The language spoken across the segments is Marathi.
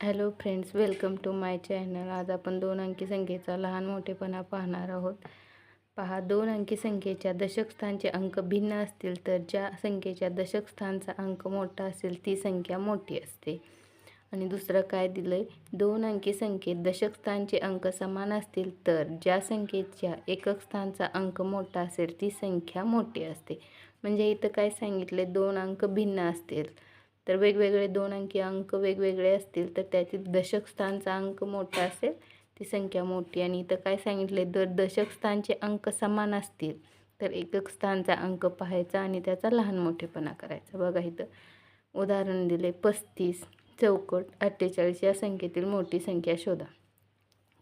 Hello friends welcome to my channel. आज आपण दोन अंकी संख्येचा लहान मोठेपणा पाहणार आहोत. पहा दोन अंकी संख्येच्या दशकस्थानचे अंक भिन्न असतील तर ज्या संख्येच्या दशकस्थानचा अंक मोठा असेल ती संख्या मोठी असते. आणि दुसरं काय दिलं आहे दोन अंकी संख्येत दशकस्थानचे अंक समान असतील तर ज्या संख्येच्या एकक स्थानचा अंक मोठा असेल ती संख्या मोठी असते. म्हणजे इथं काय सांगितले दोन अंक भिन्न असतील. तर वेगवेगळे दोन अंकी अंक वेगवेगळे असतील तर त्यातील दशक स्थानचा अंक मोठा असेल ती संख्या मोठी. आणि इथं काय सांगितले जर दशक स्थानचे अंक समान असतील तर एकक स्थानचा अंक पाहायचा आणि त्याचा लहान मोठेपणा करायचा. बघा इथं उदाहरण दिले पस्तीस चौकट अठ्ठेचाळीस या संख्येतील मोठी संख्या शोधा.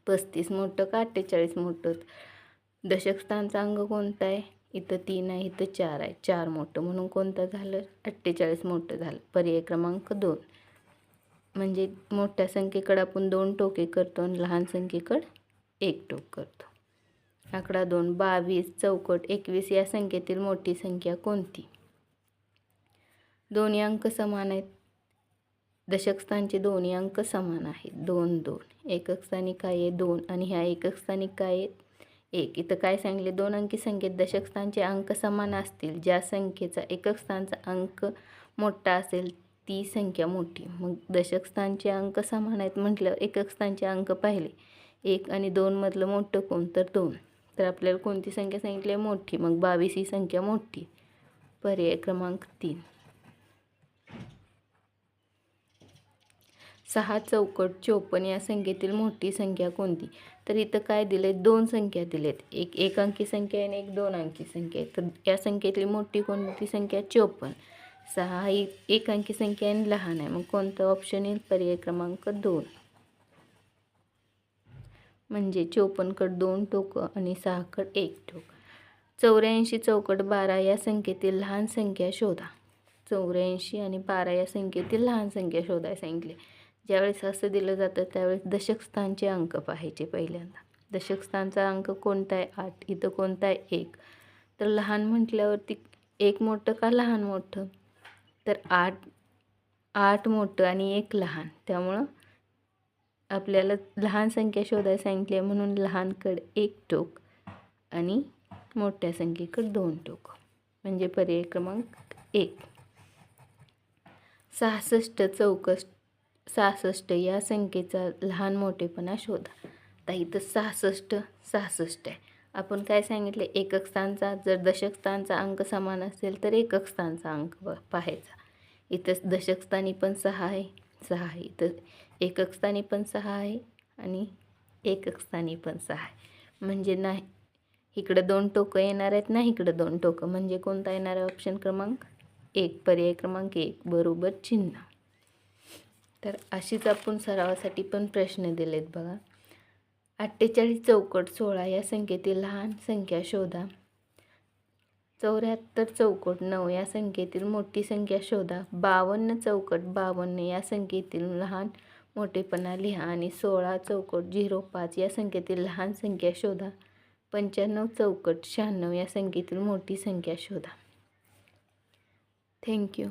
पस्तीस मोठं का अठ्ठेचाळीस मोठं? दशकस्थानचा अंक कोणता आहे? इथं तीन आहे इथं चार आहे. चार मोठं म्हणून कोणतं झालं? अठ्ठेचाळीस मोठं झालं. पर्याय क्रमांक दोन. म्हणजे मोठ्या संख्येकडं आपण दोन टोके करतो आणि लहान संख्येकडं एक टोक करतो. आकडा दोन बावीस चौकट एकवीस या संख्येतील मोठी संख्या कोणती? दोन्ही अंक समान आहेत. दशकस्थानचे दोन्ही अंक समान आहेत. दोन दोन. एकक स्थानिक काय आहे दोन. आणि ह्या एकक स्थानिक काय आहेत? एक. इथं काय सांगले दोन अंकी संख्येत दशक स्थानचे अंक समान असतील. ज्या संख्येचा एकक स्थानचा अंक मोठा असेल ती संख्या मोठी. मग दशक स्थानचे अंक समान आहेत म्हटलं एकक स्थानचे अंक पाहिले. एक आणि दोनमधलं मोठं कोण? तर दोन. तर आपल्याला कोणती संख्या सांगितली? आहे मोठी. मग बावीस ही संख्या मोठी. पर्याय क्रमांक तीन. सहा चौकट चोपन्न या संख्येतील मोठी संख्या कोणती? तर इथं काय दिले दोन संख्या दिलेत. एक एक अंकी संख्या आणि एक दोन अंकी संख्या. आहे तर या संख्येतली मोठी कोणती संख्या? चोपन्न. सहा ही एक अंकी संख्या आणि लहान आहे. मग कोणतं ऑप्शन येईल? पर्याय क्रमांक दोन. म्हणजे चोपन्नकड दोन टोकं आणि सहाकड एक टोक. चौऱ्याऐंशी चौकट बारा या संख्येतील लहान संख्या शोधा. चौऱ्याऐंशी आणि बारा या संख्येतील लहान संख्या शोधायला सांगितले. ज्यावेळेस असं दिलं जातं त्यावेळेस दशकस्थानचे अंक पाहायचे पहिल्यांदा. दशकस्थानचा अंक कोणता आहे? आठ. इथं कोणता आहे? एक. तर लहान म्हटल्यावरती एक मोठं का लहान मोठं? तर आठ आठ मोठं आणि एक लहान. त्यामुळं आपल्याला लहान संख्या शोधायला सांगितली आहे म्हणून लहानकड एक टोक आणि मोठ्या संख्येकडे दोन टोक. म्हणजे पर्याय क्रमांक एक. सहासष्ट चौकष्ट सहासष्ट या संख्येचा लहान मोठेपणा शोधा. आता इथं सहासष्ट सहासष्ट आहे. आपण काय सांगितले? एकक स्थानचा जर दशक स्थानचा अंक समान असेल तर एकक स्थानचा अंक पाहायचा. इथं दशकस्थानी पण सहा आहे सहा आहे. इथं एकक स्थानी पण सहा आहे आणि एकक स्थानी पण सहा आहे. म्हणजे नाही इकडं दोन टोकं येणार आहेत ना इकडं दोन टोकं. म्हणजे कोणता येणार आहे? ऑप्शन क्रमांक एक पर्याय क्रमांक एक बरोबर चिन्ह. तर अशीच आपण सरावासाठी पण प्रश्न दिलेत बघा. अठ्ठेचाळीस चौकट सोळा या संख्येतील लहान संख्या शोधा. चौऱ्याहत्तर चौकट नऊ या संख्येतील मोठी संख्या शोधा. बावन्न चौकट बावन्न या संख्येतील लहान मोठेपणा लिहा आणि सोळा चौकट झिरो पाच या संख्येतील लहान संख्या शोधा. पंच्याण्णव चौकट शहाण्णव या संख्येतील मोठी संख्या शोधा. थँक्यू